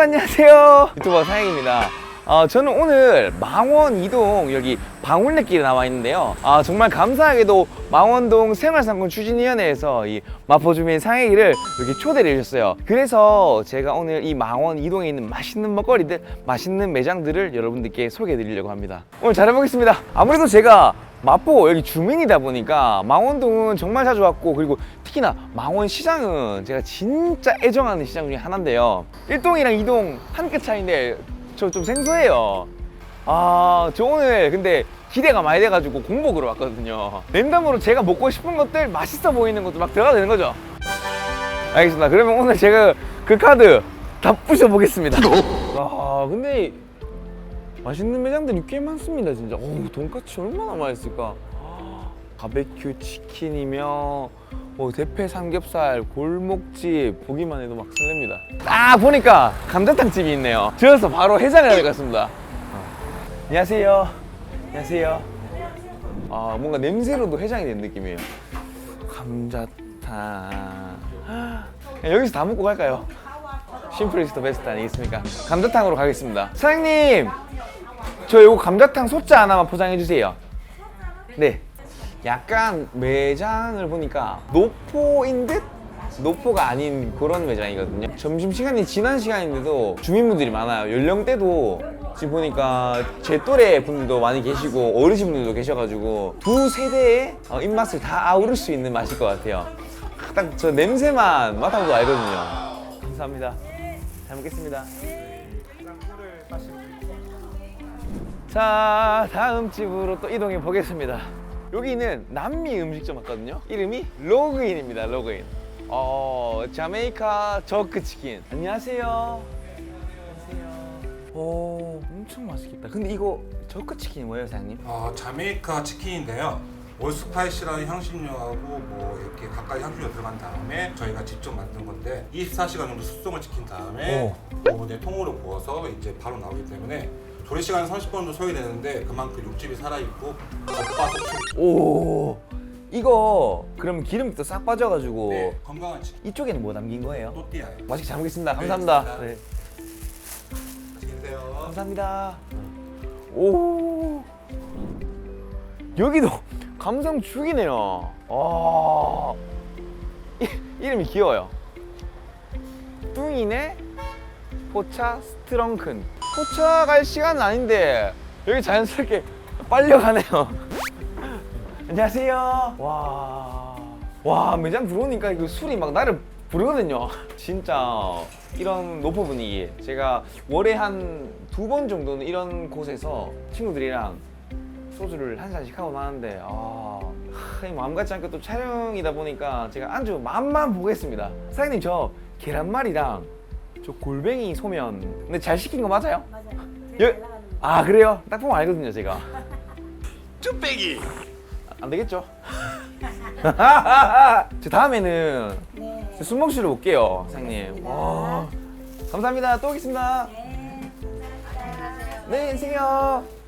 와. 여러분 안녕하세요. 유튜버 사행입니다. 어, 저는 오늘 망원 이동 여기 방울레길에 나와 있는데요. 아, 정말 감사하게도 망원동 생활상권 추진위원회에서 이 마포 주민 상해기를 이렇게 초대를 해주셨어요. 그래서 제가 오늘 이 망원 이동에 있는 맛있는 먹거리들, 맛있는 매장들을 여러분들께 소개해 드리려고 합니다. 오늘 잘해보겠습니다. 아무래도 제가 마포 여기 주민이다 보니까 망원동은 정말 자주 왔고 그리고 특히나 망원시장은 제가 진짜 애정하는 시장 중에 하나인데요. 1동이랑 2동 한 끗 차이인데 저 좀 생소해요. 아, 저 오늘 근데 기대가 많이 돼가지고 공복으로 왔거든요. 랜덤으로 제가 먹고 싶은 것들 맛있어 보이는 것도 막 들어가도 되는 거죠? 알겠습니다. 그러면 오늘 제가 그 카드 다 부셔보겠습니다. 아, 근데 맛있는 매장들이 꽤 많습니다, 진짜. 오, 돈까스 얼마나 맛있을까? 바베큐 치킨이며 뭐 대패 삼겹살, 골목집 보기만 해도 막 설렙니다. 아 보니까 감자탕 집이 있네요. 저어서 바로 해장을 하러 갔습니다. 어. 안녕하세요. 안녕하세요. 아 뭔가 냄새로도 해장이 된 느낌이에요. 감자탕. 그냥 여기서 다 먹고 갈까요? 심플 이스 더 베스트 아니겠습니까? 감자탕으로 가겠습니다. 사장님, 저 요거 감자탕 소자 하나만 포장해 주세요. 네. 약간 매장을 보니까 노포인 듯? 노포가 아닌 그런 매장이거든요. 점심 시간이 지난 시간인데도 주민분들이 많아요. 연령대도 지금 보니까 제 또래 분들도 많이 계시고 어르신분들도 계셔가지고 두 세대의 어, 입맛을 다 아우를 수 있는 맛일 것 같아요. 딱 저 냄새만 맡아도 알거든요. 감사합니다. 잘 먹겠습니다. 자, 다음 집으로 또 이동해 보겠습니다. 여기는 남미 음식점 맞거든요. 이름이 로그인입니다. 로그인. 어, 자메이카 저크 치킨. 안녕하세요. 안녕하세요. 오, 엄청 맛있겠다. 근데 이거 저크 치킨이 뭐예요, 사장님? 어, 자메이카 치킨인데요. 올스파이시라는 향신료하고 뭐 이렇게 가까이 향신료 들어간 다음에 저희가 직접 만든 건데 24시간 정도 숙성을 시킨 다음에 오븐에 통으로 구워서 이제 바로 나오기 때문에 조리 시간 30분 정도 소요되는데 그만큼 육즙이 살아 있고 겉바속촉 오, 이거 그럼 기름기도 싹 빠져가지고 네, 건강한 치킨 이쪽에는 뭐 남긴 거예요? 또띠아예요. 맛있게 잘 먹겠습니다. 감사합니다. 알겠습니다. 네. 맛있게 드세요. 감사합니다. 오 여기도 감성 죽이네요. 아 이, 이름이 귀여워요. 뚱이네 포차 스트렁큰. 포차 갈 시간은 아닌데 여기 자연스럽게 빨려가네요. 안녕하세요. 와. 와, 매장 들어오니까 이거 술이 막 나를 부르거든요. 진짜 이런 노포 분위기. 제가 월에 한 두 번 정도는 이런 곳에서 친구들이랑 소주를 한 잔씩 하고 나는데 아, 하, 이 마음 같지 않게 또 촬영이다 보니까 제가 안주 맛만 보겠습니다. 사장님 저 계란말이랑 저 골뱅이 소면 근데 잘 시킨 거 맞아요? 맞아요. 예? 아 그래요? 딱 보면 알거든요 제가 쭈빼기 안 되겠죠? 저 다음에는 네. 술 먹시러 올게요 사장님 와, 감사합니다 또 오겠습니다 네 안녕하세요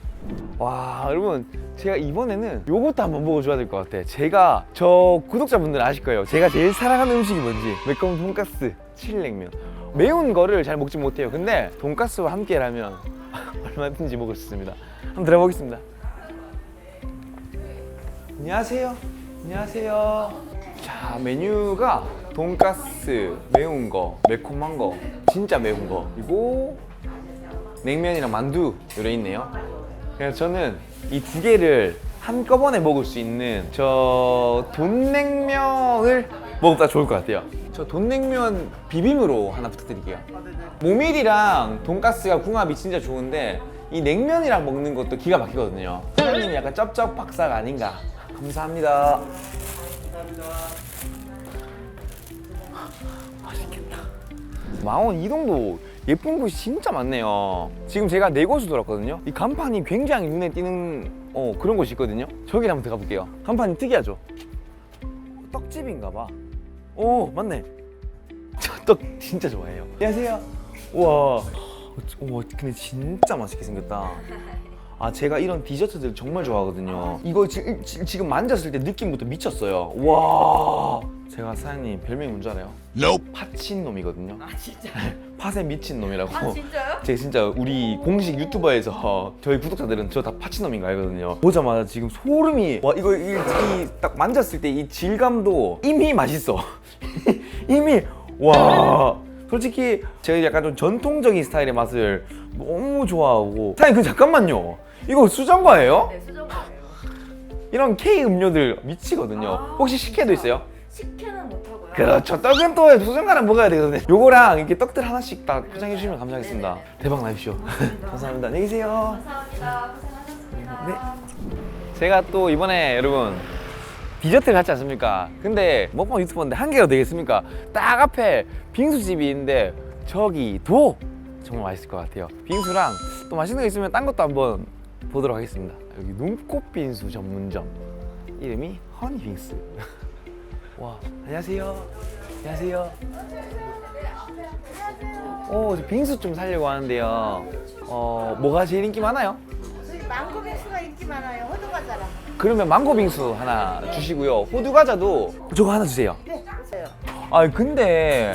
와 여러분 제가 이번에는 요것도 한번 먹어줘야 될 것 같아. 제가 저 구독자분들 아실 거예요. 제가 제일 사랑하는 음식이 뭔지. 매콤 돈가스 칠냉면. 매운 거를 잘 먹지 못해요. 근데 돈가스와 함께라면 얼마든지 먹을 수 있습니다. 한번 들어보겠습니다. 안녕하세요. 안녕하세요. 자 메뉴가 돈가스 매운 거 매콤한 거. 진짜 매운 거. 그리고 냉면이랑 만두 요래 있네요. 그래서 저는 이 두 개를 한꺼번에 먹을 수 있는 저 돈냉면을 먹었다 좋을 것 같아요. 저 돈냉면 비빔으로 하나 부탁드릴게요. 모밀이랑 돈가스가 궁합이 진짜 좋은데 이 냉면이랑 먹는 것도 기가 막히거든요. 사장님이 약간 쩝쩝 박사가 아닌가. 감사합니다. 맛있겠다. 망원 이동도 예쁜 곳이 진짜 많네요. 지금 제가 네 곳을 돌았거든요. 이 간판이 굉장히 눈에 띄는 어, 그런 곳이 있거든요. 저기 한번 들어가 볼게요. 간판이 특이하죠? 떡집인가 봐. 오, 맞네. 저 떡 진짜 좋아해요. 안녕하세요. 우와. 우와, 근데 진짜 맛있게 생겼다. 아 제가 이런 디저트들 정말 좋아하거든요. 이거 지, 지, 지금 만졌을 때 느낌부터 미쳤어요. 와. 제가 사장님 별명이 뭔지 알아요? 파친 놈이거든요. 아 진짜? 팟에 미친 놈이라고. 아 진짜요? 제가 진짜 우리 공식 유튜버에서 저희 구독자들은 저 다 파치놈인 거 알거든요. 보자마자 지금 소름이 와 이거 이딱 만졌을 때 이 질감도 이미 맛있어. 이미 와 솔직히 제가 약간 좀 전통적인 스타일의 맛을 너무 좋아하고 사장님 그 잠깐만요. 이거 수정과예요? 네 수정과예요. 이런 K 음료들 미치거든요. 아, 혹시 식혜도 있어요? 식혜는 못하고요. 그렇죠. 떡은 또 수정과는 먹어야 되거든요. 요거랑 이렇게 떡들 하나씩 다 포장해 주시면 감사하겠습니다. 대박 나십시오. 감사합니다. 안녕히 계세요. 감사합니다. 고생하셨습니다. 네. 제가 또 이번에 여러분 디저트를 갔지 않습니까? 근데 먹방 유튜버인데 한 개가 되겠습니까? 딱 앞에 빙수집이 있는데 저기 도 정말 맛있을 것 같아요. 빙수랑 또 맛있는 거 있으면 딴 것도 한번 보도록 하겠습니다. 여기 눈꽃 빙수 전문점 이름이 허니 빙수. 와 안녕하세요. 안녕하세요. 오, 저 빙수 좀 살려고 하는데요. 어, 뭐가 제일 인기 많아요? 저희 망고 빙수가 인기 많아요. 호두 과자랑. 그러면 망고 빙수 하나 주시고요. 호두 과자도 저거 하나 주세요. 네, 보세요. 아 근데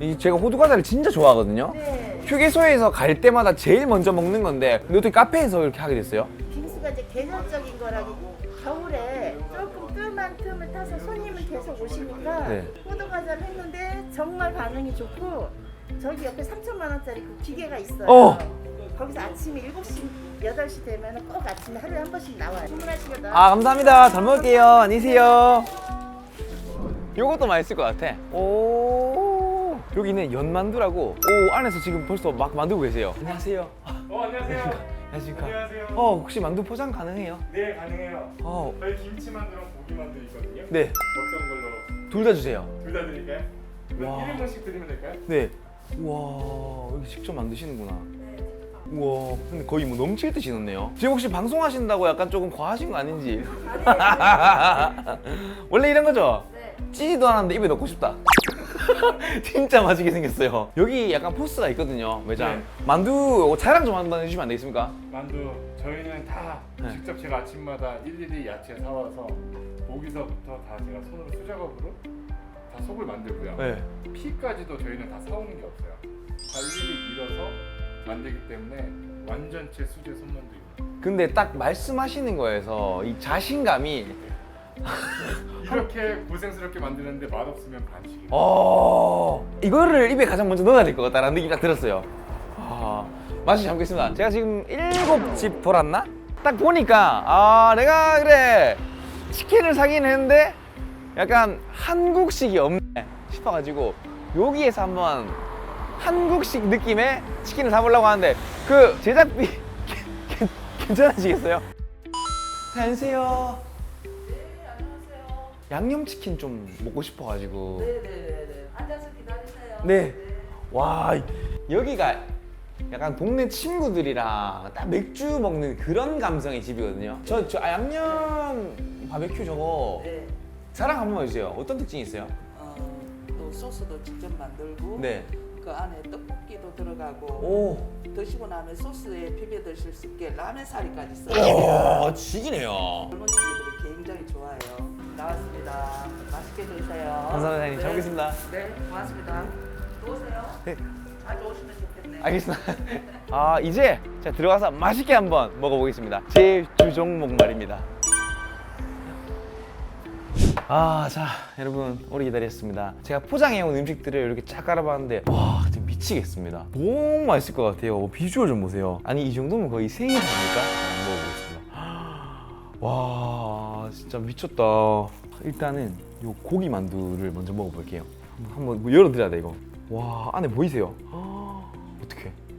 이 제가 호두 과자를 진짜 좋아하거든요. 네. 휴게소에서 갈 때마다 제일 먼저 먹는 건데 근데 어떻게 카페에서 이렇게 하게 됐어요? 빙수가 이제 계절적인 거라고 겨울에 조금 뜸한 틈을 타서 손님은 계속 오시니까 네. 호두과자를 했는데 정말 반응이 좋고 저기 옆에 3천만 원짜리 그 기계가 있어요. 어. 거기서 아침에 7시, 8시 되면 꼭 아침에 하루에 한 번씩 나와요. 주문하시면 나와요. 아 감사합니다. 잘 먹을게요. 안녕히 계세요. 요것도 맛있을 것 같아. 오 여기는 연만두라고. 오 안에서 지금 벌써 막 만들고 계세요. 안녕하세요. 어 안녕하세요. 안녕하십니까. 안녕하세요. 어 혹시 만두 포장 가능해요? 네 가능해요. 어 저희 김치만두랑 고기만두 있거든요. 네. 어떤 걸로 둘 다 주세요. 둘 다 드릴까요? 와. 1인분씩 드리면 될까요? 네. 우와 여기 직접 만드시는구나. 우와 근데 거의 뭐 넘칠 듯이 넣네요. 지금 혹시 방송하신다고 약간 조금 과하신 거 아닌지? 원래 이런 거죠? 네. 찌지도 않았는데 입에 넣고 싶다. 진짜 맛있게 생겼어요. 여기 약간 포스가 있거든요 매장. 네. 만두 자랑 좀 한번 해주시면 안 되겠습니까? 만두 저희는 다 네. 직접 제가 아침마다 일일이 야채 사와서 고기서부터 다 제가 손으로 수작업으로 다 속을 만들고요. 네. 피까지도 저희는 다 사오는 게 없어요. 다 일일이 밀어서 만들기 때문에 완전체 수제 손만두입니다. 근데 딱 말씀하시는 거에서 이 자신감이 이렇게 고생스럽게 만드는데 맛없으면 반칙이에요. 어 이거를 입에 가장 먼저 넣어야 될 것 같다라는 느낌이 딱 들었어요. 아 맛이 잠겠습니다. 제가 지금 일곱 집 돌았나? 딱 보니까 아 내가 그래 치킨을 사긴 했는데 약간 한국식이 없네 싶어가지고 여기에서 한번 한국식 느낌의 치킨을 사보려고 하는데 그 제작비 괜- 괜찮으시겠어요? 안녕하세요. 양념치킨 좀 먹고 싶어가지고. 네네네네. 앉아서 기다리세요. 네. 와 여기가 약간 동네 친구들이랑 딱 맥주 먹는 그런 감성의 집이거든요. 저, 저 아, 양념 바베큐 저거 네. 자랑 한 번만 해주세요. 어떤 특징이 있어요? 어, 또 소스도 직접 만들고 네. 그 안에 떡볶이도 들어가고 오. 드시고 나면 소스에 비벼 드실 수 있게 라면 사리까지 써요. 와 지기네요. 젊은 친구들이 굉장히 좋아해요. 나왔습니다. 맛있게 드세요. 감사합니다, 사장님. 잘 네. 먹겠습니다. 네, 고맙습니다. 또 오세요. 네. 자주 오시면 좋겠네요. 알겠습니다. 아 이제 제가 들어가서 맛있게 한번 먹어보겠습니다. 제 주종목 말입니다. 아, 자, 여러분, 오래 기다렸습니다. 제가 포장해온 음식들을 이렇게 쫙 깔아봤는데, 와, 진짜 미치겠습니다. 너무 맛있을 것 같아요. 비주얼 좀 보세요. 아니, 이 정도면 거의 생일 아닙니까? 먹어보겠습니다. 와, 진짜 미쳤다. 일단은 요 고기 만두를 먼저 먹어볼게요. 한번, 뭐 열어드려야 돼, 이거. 와, 안에 보이세요?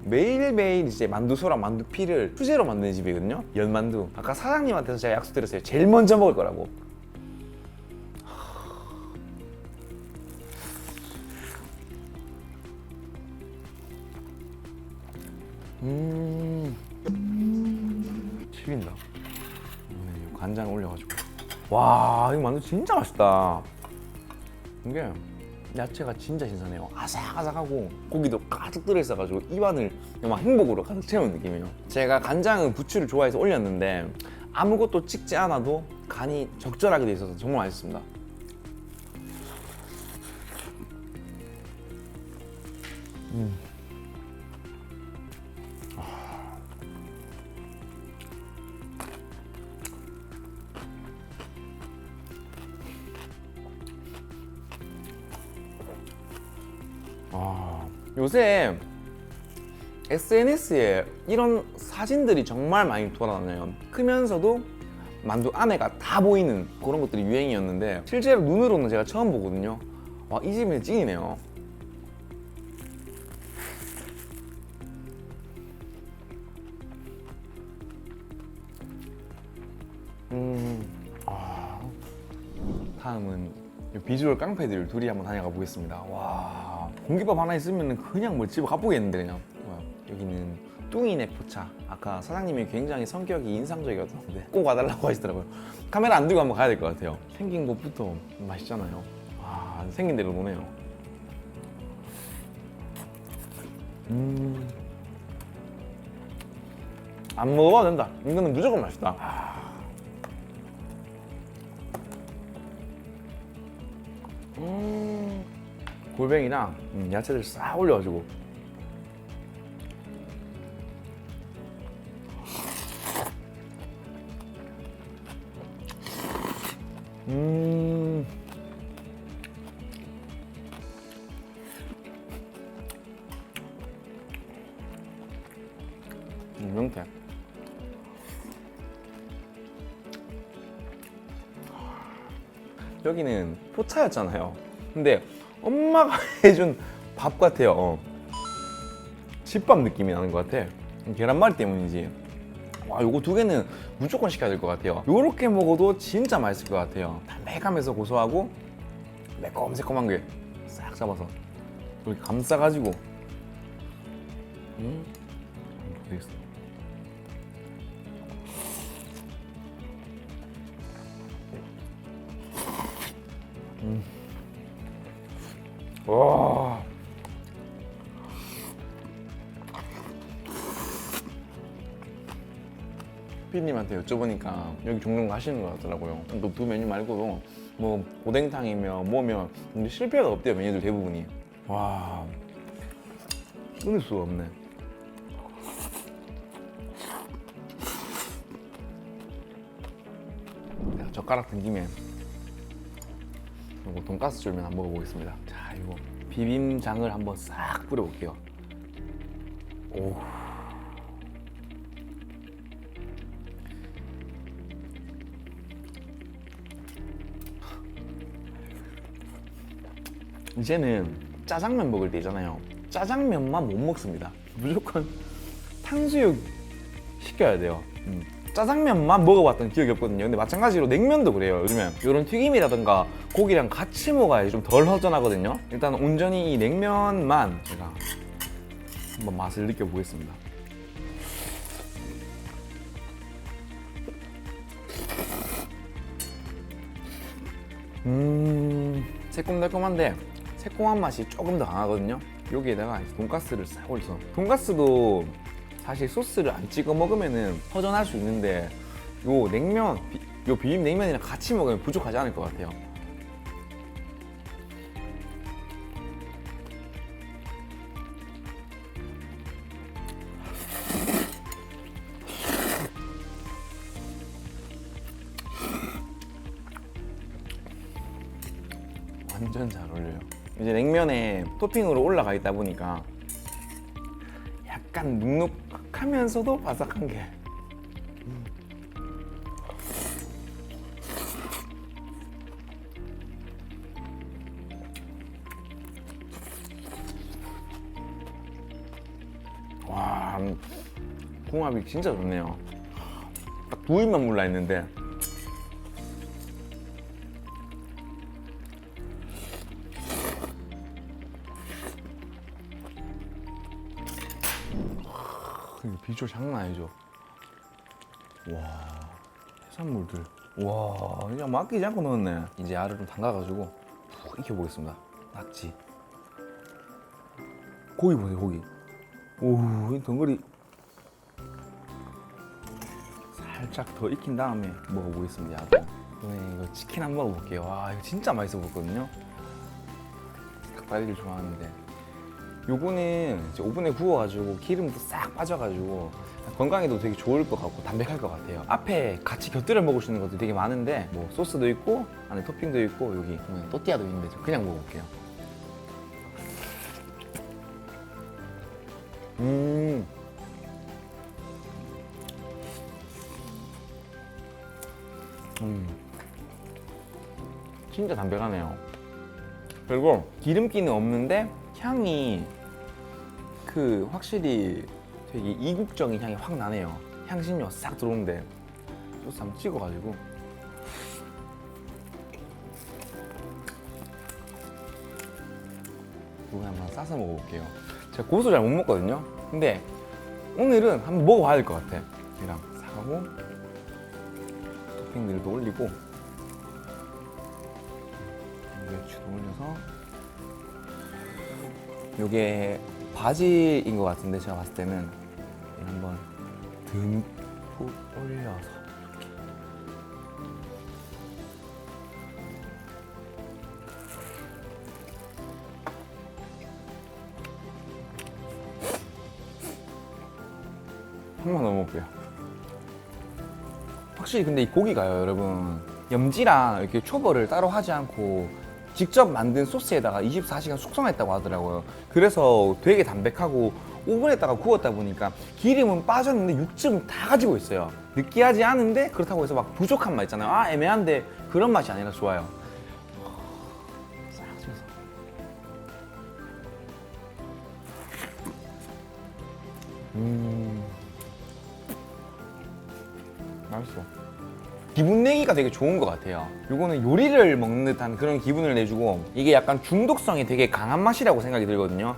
매일매일 이제 만두소랑 만두피를 수제로 만드는 집이거든요. 연만두. 아까 사장님한테서 제가 약속드렸어요. 제일 먼저 먹을 거라고. 음. 튀긴다. 네, 간장 올려가지고. 와, 이거 만두 진짜 맛있다. 이게 야채가 진짜 신선해요. 아삭아삭하고 고기도 가득 들어있어가지고 입안을 막 행복으로 가득 채우는 느낌이에요. 제가 간장은 부추를 좋아해서 올렸는데 아무것도 찍지 않아도 간이 적절하게 돼 있어서 정말 맛있습니다. 요새 SNS에 이런 사진들이 정말 많이 돌아다녀요. 크면서도 만두 안에가 다 보이는 그런 것들이 유행이었는데 실제로 눈으로는 제가 처음 보거든요. 와, 이 집은 찐이네요. 음, 아, 다음은 이 비주얼 깡패들 둘이 한번 다녀가 보겠습니다. 와, 공깃밥 하나 있으면 그냥 뭐 집에 가보겠는데 그냥. 와, 여기는 뚱이네 포차. 아까 사장님이 굉장히 성격이 인상적이었는데 꼭 와달라고 하시더라고요. 카메라 안 들고 한번 가야 될 것 같아요. 생긴 것부터 맛있잖아요. 와, 생긴 대로 노네요. 음. 안 먹어도 된다. 이거는 무조건 맛있다. 음, 골뱅이랑 음, 야채들 싹 올려가지고 음. 음, 명태. 여기는 포차였잖아요. 근데 엄마가 해준 밥 같아요. 어. 집밥 느낌이 나는 것 같아. 계란말이 때문이지. 와, 요거 두 개는 무조건 시켜야 될 것 같아요. 요렇게 먹어도 진짜 맛있을 것 같아요. 담백하면서 고소하고 매콤 새콤한 게 싹 잡아서 이렇게 감싸가지고. 음, 되겠어. 와. 피디님한테 여쭤보니까 여기 종종 가시는 것 같더라고요. 또 두 메뉴 말고도 뭐 오뎅탕이며 뭐며 근데 실패가 없대요 메뉴들 대부분이. 와 끊을 수가 없네. 젓가락 든 김에 이거 돈가스 쫄면 한번 먹어보겠습니다. 자, 이거 비빔장을 한번 싹 뿌려 볼게요. 오. 이제는 짜장면 먹을 때 있잖아요. 짜장면만 못 먹습니다. 무조건 탕수육 시켜야 돼요. 음. 짜장면만 먹어봤던 기억이 없거든요. 근데 마찬가지로 냉면도 그래요. 요즘에 이런 튀김이라든가 고기랑 같이 먹어야 좀덜 허전하거든요. 일단 온전히 이 냉면만 제가 한번 맛을 느껴보겠습니다. 음, 새콤달콤한데 새콤한 맛이 조금 더 강하거든요. 여기에다가 돈가스를 싹 올려서 돈가스도 사실 소스를 안 찍어 먹으면은 허전할 수 있는데 요 냉면, 비, 요 비빔 냉면이랑 같이 먹으면 부족하지 않을 것 같아요. 완전 잘 어울려요. 이제 냉면에 토핑으로 올라가 있다 보니까 약간 눅눅하면서도 바삭한 게. 음. 와, 음, 궁합이 진짜 좋네요. 딱두 입만 몰라 있는데 비주얼 장난 아니죠? 와 해산물들 와 그냥 맡기지 않고 넣었네 이제 알을 좀 담가가지고 푹 익혀보겠습니다 낙지. 고기 보세요, 고기. 오, 이 덩어리 살짝 더 익힌 다음에 먹어보겠습니다. 야도. 이번에 이거 치킨 한번 먹어볼게요. 와, 이거 진짜 맛있어 보였거든요. 닭다리를 좋아하는데. 요거는 이제 오븐에 구워가지고 기름도 싹 빠져가지고 건강에도 되게 좋을 것 같고 담백할 것 같아요. 앞에 같이 곁들여 먹을 수 있는 것도 되게 많은데 뭐 소스도 있고 안에 토핑도 있고 여기 보면 또띠아도 있는데 저 그냥 먹어볼게요. 음. 음. 진짜 담백하네요. 그리고 기름기는 없는데 향이 그 확실히 되게 이국적인 향이 확 나네요. 향신료 싹 들어오는데 소스 한번 찍어가지고 이거 한번 싸서 먹어볼게요. 제가 고수 잘 못 먹거든요. 근데 오늘은 한번 먹어봐야 될 것 같아. 이랑 사고 토핑들도 올리고 배추도 올려서 요게 바지인 것 같은데 제가 봤을 때는 이걸 한번 듬뿍 올려서 이렇게 한번 넣어볼게요. 확실히 근데 이 고기가요, 여러분. 염지랑 이렇게 초벌을 따로 하지 않고 직접 만든 소스에다가 24시간 숙성했다고 하더라고요. 그래서 되게 담백하고 오븐에다가 구웠다 보니까 기름은 빠졌는데 육즙은 다 가지고 있어요. 느끼하지 않은데 그렇다고 해서 막 부족한 맛 있잖아요. 아 애매한데 그런 맛이 아니라 좋아요. 내기가 되게 좋은 것 같아요. 요거는 요리를 먹는 듯한 그런 기분을 내주고 이게 약간 중독성이 되게 강한 맛이라고 생각이 들거든요.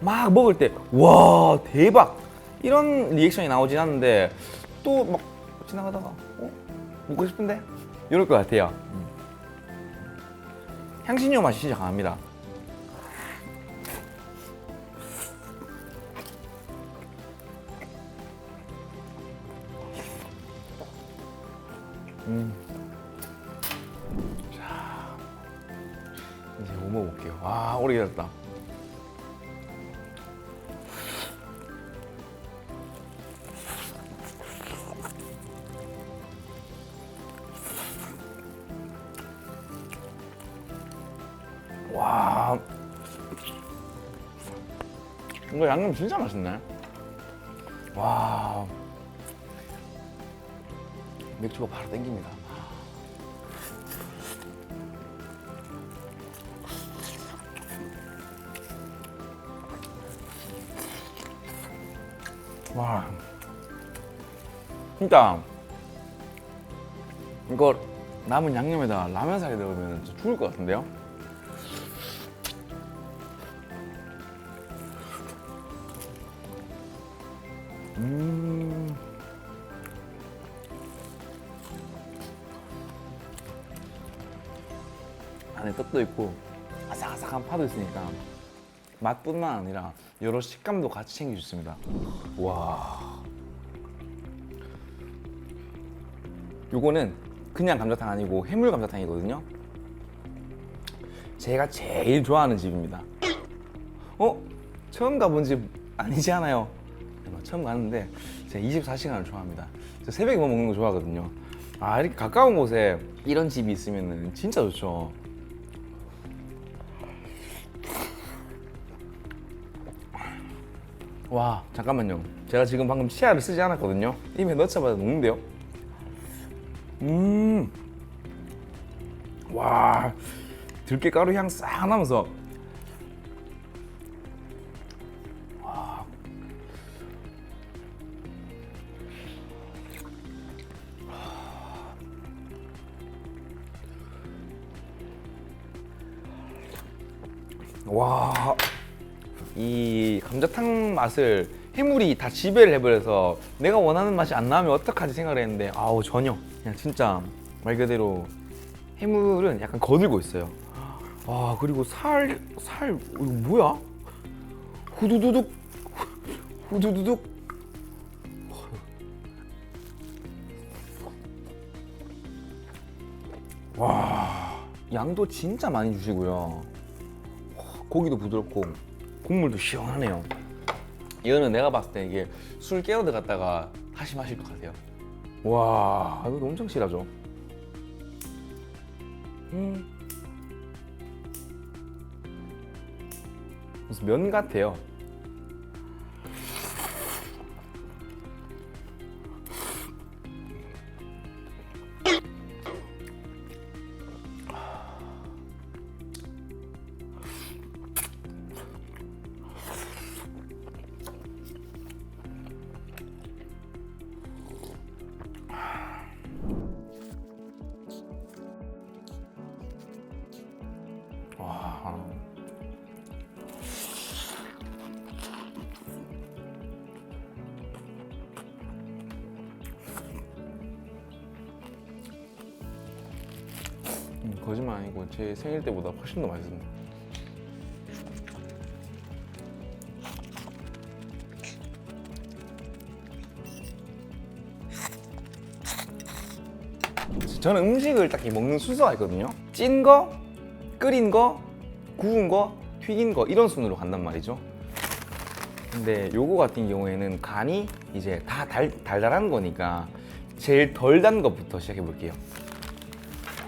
막 먹을 때 와 대박 이런 리액션이 나오진 않는데 또 막 지나가다가 어 먹고 싶은데 이럴 것 같아요. 음. 향신료 맛이 진짜 강합니다. 음. 와, 오래 기다렸다. 와, 이거 양념 진짜 맛있네. 와, 맥주가 바로 땡깁니다. 와, 진짜 이거 남은 양념에다 라면 사리 넣으면 진짜 죽을 것 같은데요? 음. 안에 떡도 있고 아삭아삭한 파도 있으니까 맛뿐만 아니라 여러 식감도 같이 챙겨주습니다. 와. 요거는 그냥 감자탕 아니고 해물 감자탕이거든요. 제가 제일 좋아하는 집입니다. 어? 처음 가본 집 아니지 않아요? 아마 처음 가는데 제가 24시간을 좋아합니다. 저 새벽에 뭐 먹는 거 좋아하거든요. 아 이렇게 가까운 곳에 이런 집이 있으면 진짜 좋죠. 와 잠깐만요. 제가 지금 방금 치아를 쓰지 않았거든요. 입에 넣자마자 녹는데요. 음. 와 들깨 가루 향 싹 나면서 맛을 해물이 다 지배를 해버려서 내가 원하는 맛이 안 나오면 어떡하지 생각을 했는데 아우 전혀 그냥 진짜 말 그대로 해물은 약간 거들고 있어요. 아 그리고 살 살 이거 뭐야? 후두두둑 후두두둑. 와 양도 진짜 많이 주시고요. 고기도 부드럽고 국물도 시원하네요. 이거는 내가 봤을 때 이게 술 깨어 들어갔다가 다시 마실 것 같아요. 와 이거 엄청 실하죠. 음. 무슨 면 같아요. 거짓말 아니고 제 생일 때보다 훨씬 더 맛있습니다. 저는 음식을 딱히 먹는 순서가 있거든요. 찐 거, 끓인 거, 구운 거, 튀긴 거 이런 순으로 간단 말이죠. 근데 요거 같은 경우에는 간이 이제 다 달, 달달한 거니까 제일 덜 단 것부터 시작해 볼게요.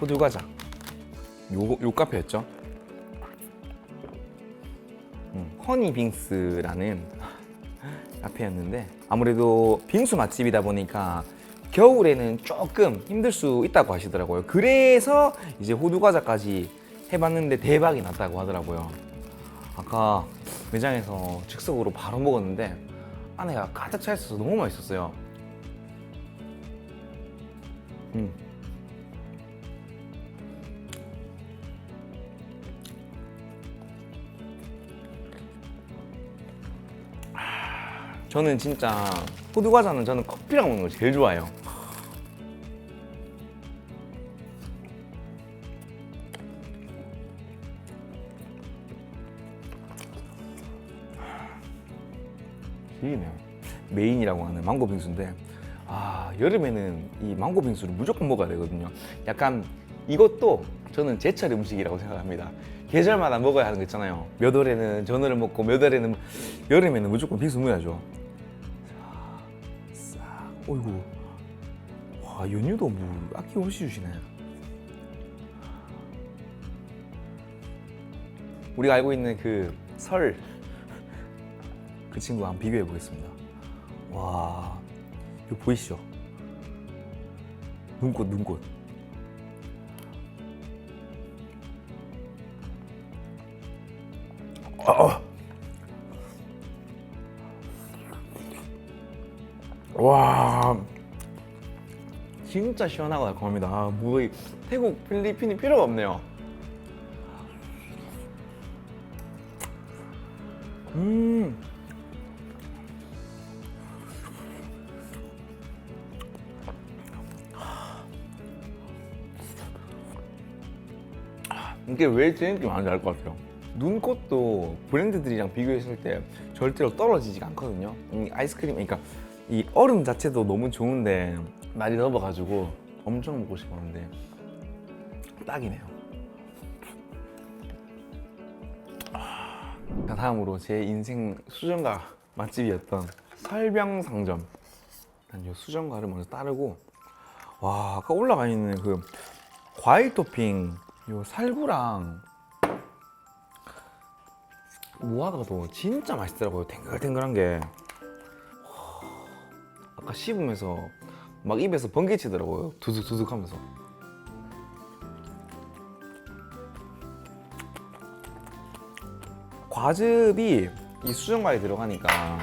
호두 과자. 요거 요 카페였죠. 음, 허니 빙스라는 카페였는데 아무래도 빙수 맛집이다 보니까 겨울에는 조금 힘들 수 있다고 하시더라고요. 그래서 이제 호두 과자까지 해봤는데 대박이 났다고 하더라고요. 아까 매장에서 즉석으로 바로 먹었는데 안에가 가득 차 있어서 너무 맛있었어요. 음. 저는 진짜 호두 과자는 저는 커피랑 먹는 걸 제일 좋아해요. 질리네요. 메인이라고 하는 망고 빙수인데 아 여름에는 이 망고 빙수를 무조건 먹어야 되거든요. 약간 이것도 저는 제철 음식이라고 생각합니다. 계절마다 먹어야 하는 거 있잖아요. 몇 월에는 전어를 먹고 몇 월에는 여름에는 무조건 빙수 먹어야죠. 어이구, 와 연유도 뭐 아낌없이 주시네. 우리가 알고 있는 그 설 그 친구 한번 비교해 보겠습니다. 와, 이거 보이시죠? 눈꽃, 눈꽃. 아. 와, 진짜 시원하고 달콤합니다. 아, 뭐, 이 태국, 필리핀이 필요가 없네요. 음. 이게 왜제 인기 많은지 알 것 같아요. 눈꽃도 브랜드들이랑 비교했을 때 절대로 떨어지지가 않거든요. 이 아이스크림, 그러니까 이 얼음 자체도 너무 좋은데 많이 넣어가지고 엄청 먹고 싶었는데 딱이네요. 자, 다음으로 제 인생 수정가 맛집이었던 설병상점. 난이 수정가를 먼저 따르고 와 아까 올라가 있는 그 과일 토핑 요 살구랑 무화과도 진짜 맛있더라고요. 탱글탱글한 게 아까 씹으면서 막 입에서 번개치더라고요. 두둑두둑 하면서. 과즙이 이 수정과에 들어가니까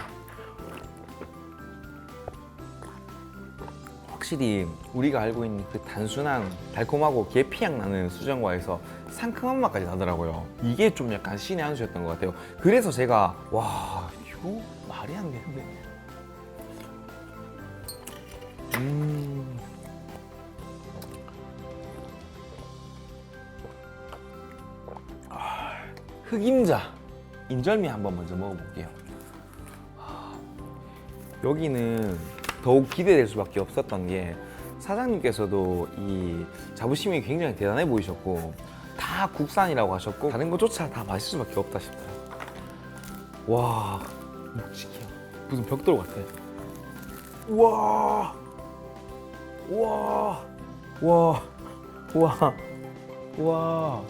확실히 우리가 알고 있는 그 단순한 달콤하고 계피향 나는 수정과에서 상큼한 맛까지 나더라고요. 이게 좀 약간 신의 한 수였던 것 같아요. 그래서 제가 와 이거 말이 안 되는데. 음. 흑임자 인절미 한번 먼저 먹어볼게요. 하, 여기는 더욱 기대될 수밖에 없었던 게 사장님께서도 이 자부심이 굉장히 대단해 보이셨고 다 국산이라고 하셨고 다른 것조차 다 맛있을 수밖에 없다 싶어요. 와 묵직해요. 무슨 벽돌 같아. 와, 와, 와, 와, 와.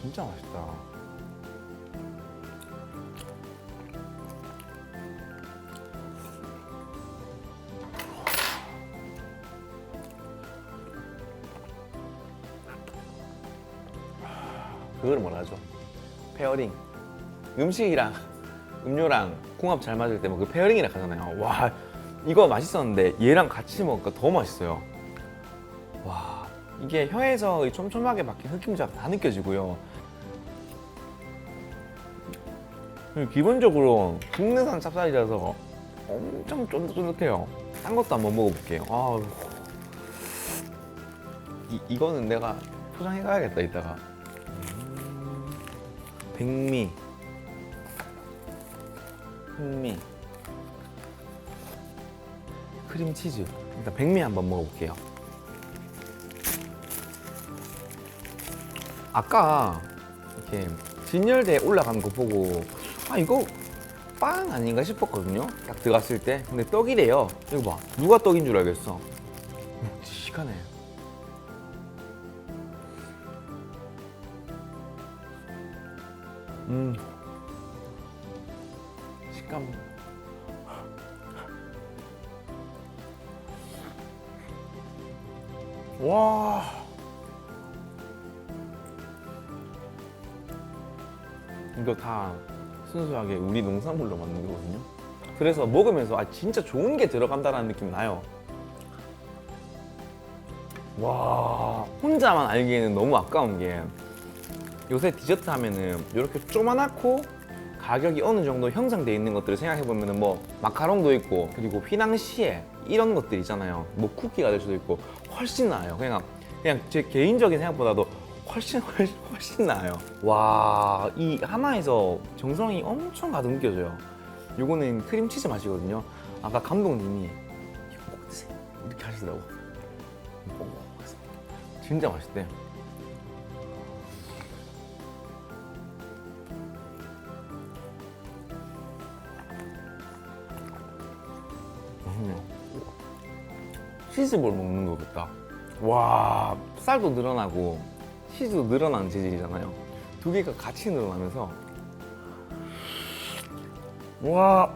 진짜 맛있다. 그걸 뭐라 하죠? 페어링. 음식이랑 음료랑 궁합 잘 맞을 때 뭐 그 페어링이라 하잖아요. 와, 이거 맛있었는데 얘랑 같이 먹으니까 더 맛있어요. 와, 이게 혀에서 이 촘촘하게 박힌 흑임자가 다 느껴지고요. 기본적으로 국내산 찹쌀이라서 엄청 쫀득쫀득해요. 딴 것도 한번 먹어볼게요. 아, 이, 이거는 내가 포장해 가야겠다 이따가. 음, 백미, 흑미, 크림치즈. 일단 백미 한번 먹어볼게요. 아까 이렇게 진열대에 올라가는 거 보고 아 이거 빵 아닌가 싶었거든요. 딱 들어갔을 때. 근데 떡이래요. 이거 봐. 누가 떡인 줄 알겠어. 묵직하 음. 식감. 와. 이거 다 순수하게 우리 농산물로 만든 거거든요. 그래서 먹으면서 아 진짜 좋은 게 들어간다라는 느낌 나요. 와 혼자만 알기에는 너무 아까운 게 요새 디저트 하면은 이렇게 조그맣고 가격이 어느 정도 형성돼 있는 것들을 생각해 보면은 뭐 마카롱도 있고 그리고 휘낭시에 이런 것들 있잖아요. 뭐 쿠키가 될 수도 있고 훨씬 나아요. 그냥 그냥 제 개인적인 생각보다도 훨씬 훨씬 훨씬 나아요. 와, 이 하나에서 정성이 엄청 가득 느껴져요. 요거는 크림치즈 맛이거든요. 아까 감독님이 이거 꼭 드세요. 이렇게 하시더라고. 진짜 맛있대. 치즈볼 먹는 거 같다. 와, 쌀도 늘어나고 치즈도 늘어나는 재질이잖아요. 두 개가 같이 늘어나면서 와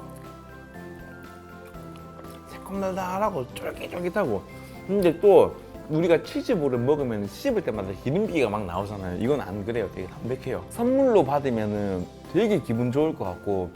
새콤달달하고 쫄깃쫄깃하고 근데 또 우리가 치즈볼을 먹으면 씹을 때마다 기름기가 막 나오잖아요. 이건 안 그래요. 되게 담백해요. 선물로 받으면은 되게 기분 좋을 것 같고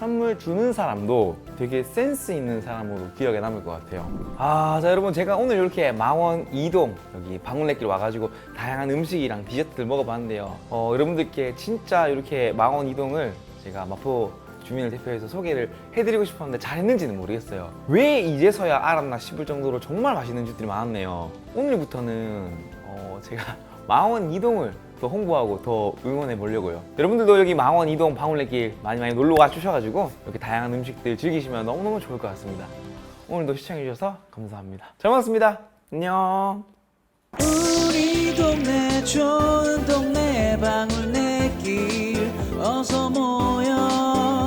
선물 주는 사람도 되게 센스 있는 사람으로 기억에 남을 것 같아요. 아, 자 여러분 제가 오늘 이렇게 망원 이동 여기 방울레길 와가지고 다양한 음식이랑 디저트를 먹어봤는데요. 어, 여러분들께 진짜 이렇게 망원 이동을 제가 마포 주민을 대표해서 소개를 해드리고 싶었는데 잘했는지는 모르겠어요. 왜 이제서야 알았나 싶을 정도로 정말 맛있는 집들이 많았네요. 오늘부터는 어, 제가 망원 이동을 더 홍보하고 더 응원해 보려고요. 여러분들도 여기 망원 이동 방울레길 많이 많이 놀러 와 주셔가지고 이렇게 다양한 음식들 즐기시면 너무너무 좋을 것 같습니다. 오늘도 시청해 주셔서 감사합니다. 잘 먹었습니다. 안녕. 우리 동네 좋은 동네 방울레길 어서 모여